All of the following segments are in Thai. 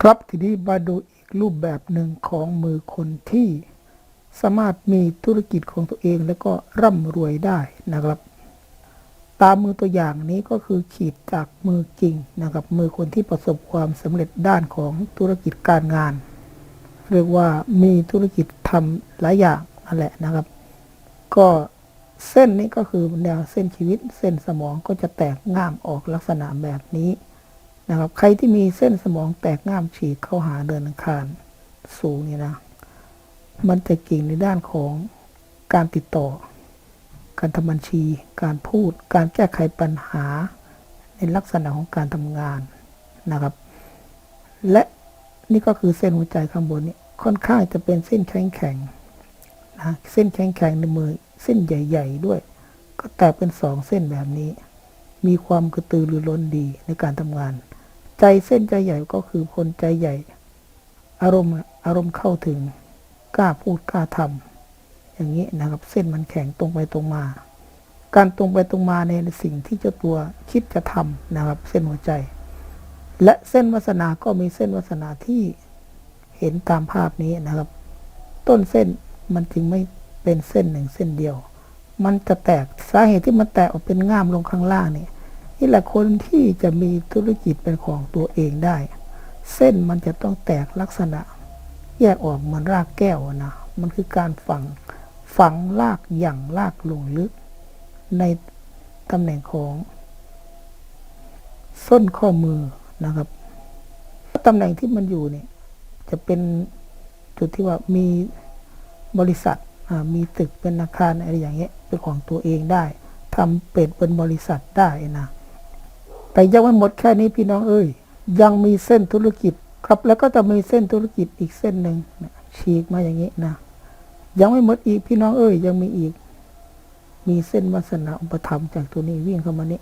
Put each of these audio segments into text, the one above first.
ครับทีนี้มาดูอีกรูปแบบหนึ่งของมือคนที่สามารถมีธุรกิจของตัวเองแล้วก็ร่ำรวยได้นะครับ ตามมือตัวอย่างนี้ก็คือขีดจากมือจริงนะครับ มือคนที่ประสบความสำเร็จด้านของธุรกิจการงาน เรียกว่ามีธุรกิจทำหลายอย่างนั่นแหละนะครับ ก็เส้นนี้ก็คือแนวเส้นชีวิต เส้นสมองก็จะแตกง่ามออกลักษณะแบบนี้ นะครับใครที่มีเส้นสมองแตกง่ามฉีกเข้าหาเดินอังคารสูงนี่นะ มันจะเก่งในด้านของการติดต่อ การทำบัญชี การพูด การแก้ไขปัญหา ในลักษณะของการทำงานนะครับ และนี่ก็คือเส้นหัวใจข้างบนนี่ค่อนข้างจะเป็นเส้นแข็งแข็งนะเส้นแข็งแข็งในมือเส้นใหญ่ ๆ ด้วย ก็แตกเป็นสองเส้นแบบนี้ มีความกระตือรือร้นดีในการทำงาน ใจเส้นใจใหญ่ก็คือคนใจใหญ่ อารมณ์อารมณ์เข้าถึงกล้าพูดกล้าทำอย่างนี้นะครับ เส้นมันแข็งตรงไปตรงมา การตรงไปตรงมาในสิ่งที่เจ้าตัวคิดจะทำนะครับ เส้นหัวใจ และเส้นวาสนาก็มีเส้นวาสนาที่เห็นตามภาพนี้นะครับ ต้นเส้นมันจึงไม่เป็นเส้นหนึ่งเส้นเดียว มันจะแตกสาเหตุที่มันแตกออกเป็นง่ามลงข้างล่างนี่ นี่แหละคนที่จะมีธุรกิจเป็นของตัวเองได้ เส้นมันจะต้องแตกลักษณะ แยกออกเหมือนรากแก้วนะมันคือการฝังฝังรากอย่างรากลงลึก ในตำแหน่งของ ส้นข้อมือนะครับตำแหน่งที่มันอยู่เนี่ย จะเป็นจุดที่ว่ามีบริษัทมีตึกเป็นอาคารอะไรอย่างเงี้ยเป็นของตัวเองได้ทำเป็ดเป็นบริษัทได้นะ แต่ยังไม่หมดแค่นี้พี่น้องเอ้ย ยังมีเส้นธุรกิจครับ แล้วก็จะมีเส้นธุรกิจอีกเส้นหนึ่งฉีกมาอย่างนี้นะยังไม่หมดอีกพี่น้องเอ้ย ยังมีอีก มีเส้นวาสนาอุปธรรมจากตัวนี้วิ่งเข้ามานี่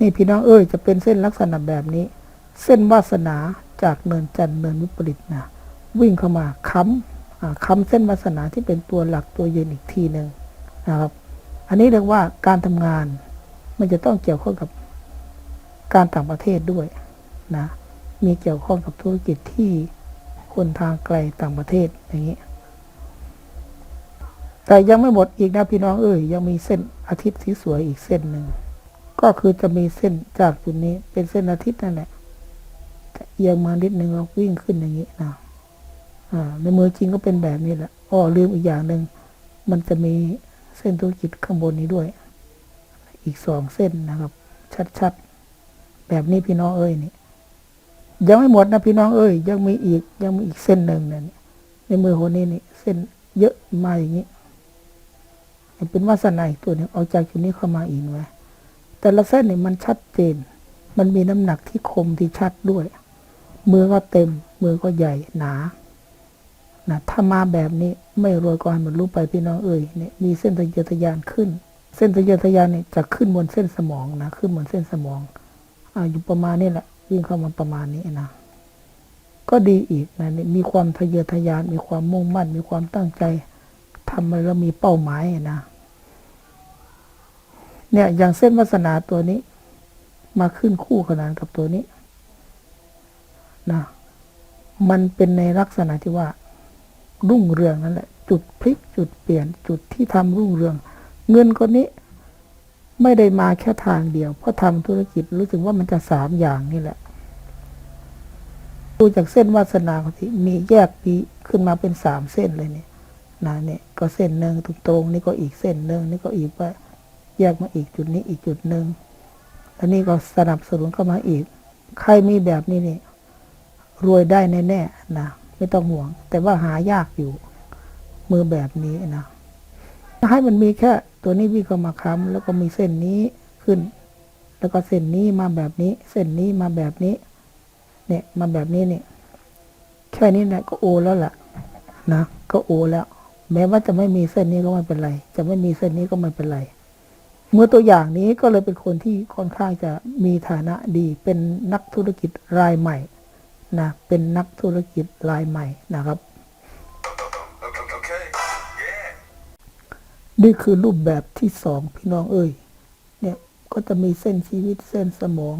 นี่พี่น้องเอ้ยจะเป็นเส้นลักษณะแบบนี้ เส้นวาสนาจากเนินจันทร์เนินวิปริตนะวิ่งเข้ามาค้ำค้ำเส้นวาสนาที่เป็นตัวหลักตัวยืนอีกทีหนึ่งนะครับ อันนี้เรียกว่าการทำงาน มันจะต้องเกี่ยวข้องกับ การต่างประเทศด้วยนะ มีเกี่ยวข้องกับธุรกิจที่คนทางไกลต่างประเทศอย่างนี้ แต่ยังไม่หมดอีกนะพี่น้องเอ้ยยังมีเส้นอาทิตย์ที่สวยอีกเส้นหนึ่งก็คือจะมีเส้นจากจุดนี้เป็นเส้นอาทิตย์นั่นแหละเอียงมานิดนึงเราวิ่งขึ้นอย่างนี้นะอ่าในมือจริงก็เป็นแบบนี้แหละอ้อลืมอีกอย่างหนึ่งมันจะมีเส้นธุรกิจข้างบนนี้ด้วย อีกสองเส้นนะครับ ชัดๆ แบบนี้พี่น้องเอ้ยนี่ยังไม่หมดนะพี่น้องเอ้ย ยังมีอีกยังมีอีกเส้นหนึ่งเนี่ยในมือคนนี้นี่เส้นเยอะมาอย่างนี้เป็นวาสนาอีกตัวนึงออกจากจุดนี้เข้ามาอีกไว้แต่ละเส้นนี่มันชัดเจน มันมีน้ำหนักที่คมที่ชัดด้วย มือก็เต็ม มือก็ใหญ่หนานะถ้ามาแบบนี้ไม่รวยก็ให้มันรู้ไปพี่น้องเอ้ยเนี่ยมีเส้นทะเยอทะยานขึ้น เส้นทะเยอทะยานเนี่ยจะขึ้นบนเส้นสมองนะขึ้นบนเส้นสมอง อ่าอยู่ประมาณนี้แหละวิ่งเข้ามาประมาณนี้นะก็ดีอีกนะนี่มีความทะเยอทะยาน มีความมุ่งมั่น มีความตั้งใจทำอะไรแล้วมีเป้าหมายนะเนี่ยอย่างเส้นวาสนาตัวนี้ มาขึ้นคู่ขนานกับตัวนี้นะมันเป็นในลักษณะที่ว่า รุ่งเรืองนั่นแหละ จุดพลิกจุดเปลี่ยนจุดที่ทำรุ่งเรือง เงินคนนี้ ไม่ได้มาแค่ทางเดียว เพราะทำธุรกิจรู้สึกว่ามันจะสามอย่างนี่แหละ ดูจากเส้นวาสนาของที่มีแยกปีขึ้นมาเป็นสามเส้นเลยเนี่ยนะเนี่ยก็เส้นหนึ่งตรงๆนี่ก็อีกเส้นหนึ่งนี่ก็อีกว่าแยกมาอีกจุดนี้อีกจุดหนึ่งอันนี้ก็สนับสนุนเข้ามาอีก ใครมีแบบนี้นี่รวยได้แน่ๆนะไม่ต้องห่วง แต่ว่าหายากอยู่มือแบบนี้นะให้มันมีแค่ ตัวนี้วิ่งเข้ามาค้ำแล้วก็มีเส้นนี้ขึ้น แล้วก็เส้นนี้มาแบบนี้ เส้นนี้มาแบบนี้ เนี่ยมาแบบนี้เนี่ยแค่นี้เนี่ยก็โอแล้วล่ะ นะก็โอแล้ว แม้ว่าจะไม่มีเส้นนี้ก็ไม่เป็นไร จะไม่มีเส้นนี้ก็ไม่เป็นไร เมื่อตัวอย่างนี้ก็เลยเป็นคนที่ค่อนข้างจะมีฐานะดี เป็นนักธุรกิจรายใหม่นะเป็นนักธุรกิจรายใหม่นะครับ นี่คือรูปแบบที่สองพี่น้องเอ้ย เนี่ยก็จะมีเส้นชีวิตเส้นสมอง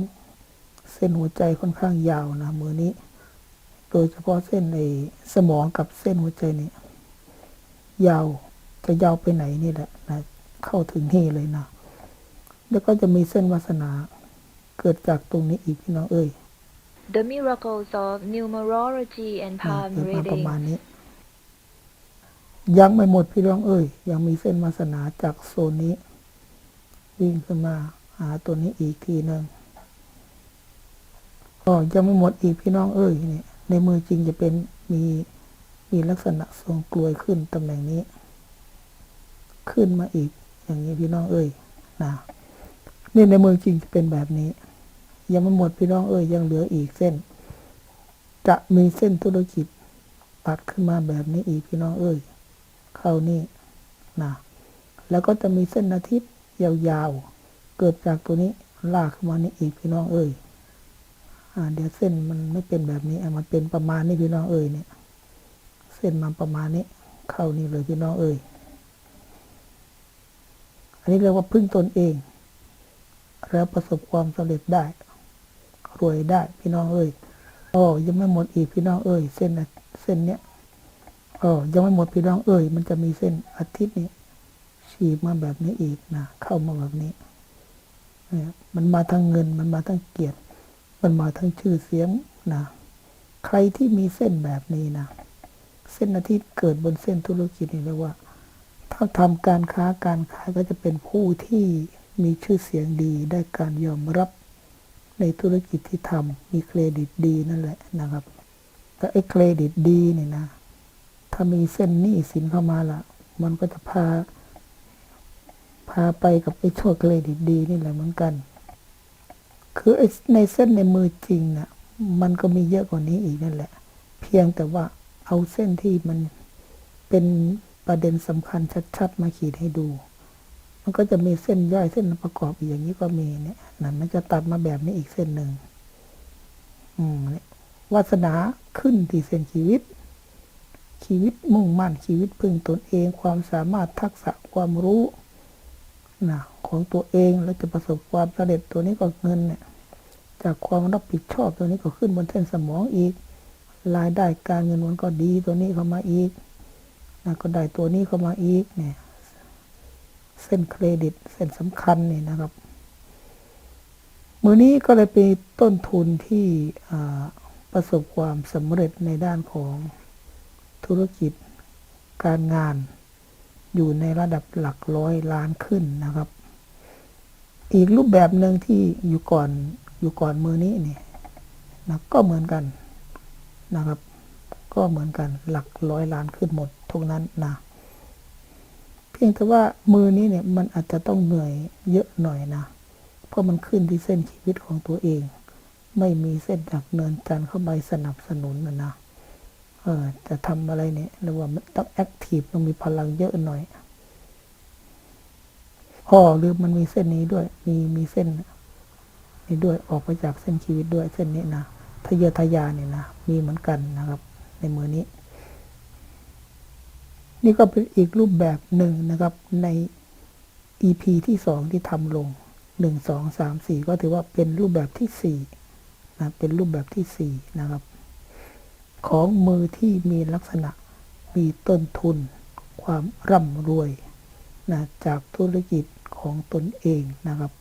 เส้นหัวใจค่อนข้างยาวนะมือนี้ โดยเฉพาะเส้นในสมองกับเส้นหัวใจเนี่ยยาวจะยาวไปไหนนี่แหละนะเข้าถึงนี่เลยนะ แล้วก็จะมีเส้นวาสนาเกิดจากตรงนี้อีกพี่น้องเอ้ย The miracles of numerology and นะ palm เกิดมาประมาณ reading. ยังไม่หมดพี่น้องเอ้ย ยังมีเส้นวาสนาจากโซนนี้ วิ่งขึ้นมาหาตัวนี้อีกทีหนึ่งก็ยังไม่หมดอีกพี่น้องเอ้ยนี่ในมือจริงจะเป็นมีมีลักษณะทรงกลวยขึ้นตำแหน่งนี้ ขึ้นมาอีก อย่างนี้พี่น้องเอ้ยนะนี่ในมือจริงจะเป็นแบบนี้ ยังไม่หมดพี่น้องเอ้ยยังเหลืออีกเส้น จะมีเส้นธุรกิจตัดขึ้นมาแบบนี้อีกพี่น้องเอ้ย เข้านี่นะแล้วก็จะมีเส้นอาทิตย์ยาวๆ เกิดจากตัวนี้ลากขึ้นมานี่อีกพี่น้องเอ้ยอ่าเดี๋ยวเส้นมันไม่เป็นแบบนี้อะมันเป็นประมาณนี้พี่น้องเอ้ยเนี่ย เส้นมันประมาณนี้ เข้านี่เลยพี่น้องเอ้ยอันนี้เรียกว่าพึ่งตนเอง แล้วประสบความสำเร็จได้ รวยได้พี่น้องเอ้ยอ๋อยังไม่หมดอีกพี่น้องเอ้ย เส้นเส้นเนี้ย อ๋อยังไม่หมดพี่น้องเอ้ยมันจะมีเส้นอาทิตย์นี้ฉีกมาแบบนี้อีกนะเข้ามาแบบนี้นี่ยมันมาทั้งเงิน มันมาทั้งเกียรติ มันมาทั้งชื่อเสียงนะใครที่มีเส้นแบบนี้นะเส้นอาทิตย์เกิดบนเส้นธุรกิจนี่เรียกว่า ถ้าทำการค้าการขายก็จะเป็นผู้ที่มีชื่อเสียงดีได้การยอมรับในธุรกิจที่ทำมีเครดิตดีนั่นแหละนะครับแต่ไอ้เครดิตดีนี่นะ ถ้ามีเส้นหนี้สินเข้ามาละมันก็จะพา พาไปกับไอ้ชั่วเครดิตดีนี่แหละเหมือนกัน คือไอ้ในเส้นในมือจริงนะ่ะ มันก็มีเยอะกว่านี้อีกนั่นแหละ เพียงแต่ว่าเอาเส้นที่มันเป็นประเด็นสำคัญชัด ๆ มาขีดให้ดู มันก็จะมีเส้นย่อยเส้นประกอบอีกอย่างนี้ก็มีเนี่ยนั่นมันจะตัดมาแบบนี้อีกเส้นหนึ่งอืมวาสนาขึ้นที่เส้นชีวิต ชีวิตมุ่งมั่นชีวิตพึ่งตนเองความสามารถทักษะความรู้นะของตัวเองแล้วจะประสบความสำเร็จตัวนี้ก็เงินเนี่ยจากความรับผิดชอบตัวนี้ก็ขึ้นบนเส้นสมองอีกรายได้การเงินมันก็ดีตัวนี้เข้ามาอีกนะก็ได้ตัวนี้เข้ามาอีกเนี่ยเส้นเครดิตเส้นสำคัญนี่นะครับ มือนี้ก็เลยเป็นต้นทุนที่ประสบความสำเร็จในด้านของ ธุรกิจการงานอยู่ในระดับหลักร้อยล้านขึ้นนะครับ อีกรูปแบบหนึ่งที่อยู่ก่อนอยู่ก่อนมือนี้เนี่ยนะก็เหมือนกันนะครับ ก็เหมือนกันหลักร้อยล้านขึ้นหมดทุกนั้นนะเพียงแต่ว่ามือนี้เนี่ยมันอาจจะต้องเหนื่อยเยอะหน่อยนะเพราะมันขึ้นที่เส้นชีวิตของตัวเอง ไม่มีเส้นดักเนินจันเข้าไปสนับสนุนนะนะ จะทำอะไรเนี่ยเรียกว่ามันต้องแอคทีฟต้องมีพลังเยอะหน่อยอ๋อหรือมันมีเส้นนี้ด้วย มีมีเส้นนี้ด้วยออกไปจากเส้นชีวิตด้วยเส้นนี้นะทะเยอทะยานเนี่ยนะมีเหมือนกันนะครับ ในมือนี้ นี่ก็เป็นอีกรูปแบบหนึ่งนะครับ ใน EP ที่สองที่ทำลงหนึ่งสองสามสี่ก็ถือว่าเป็นรูปแบบที่สี่นะเป็นรูปแบบที่สี่นะครับ ของมือที่มีลักษณะมีต้นทุน ความร่ำรวยนะจากธุรกิจของตนเองนะครับ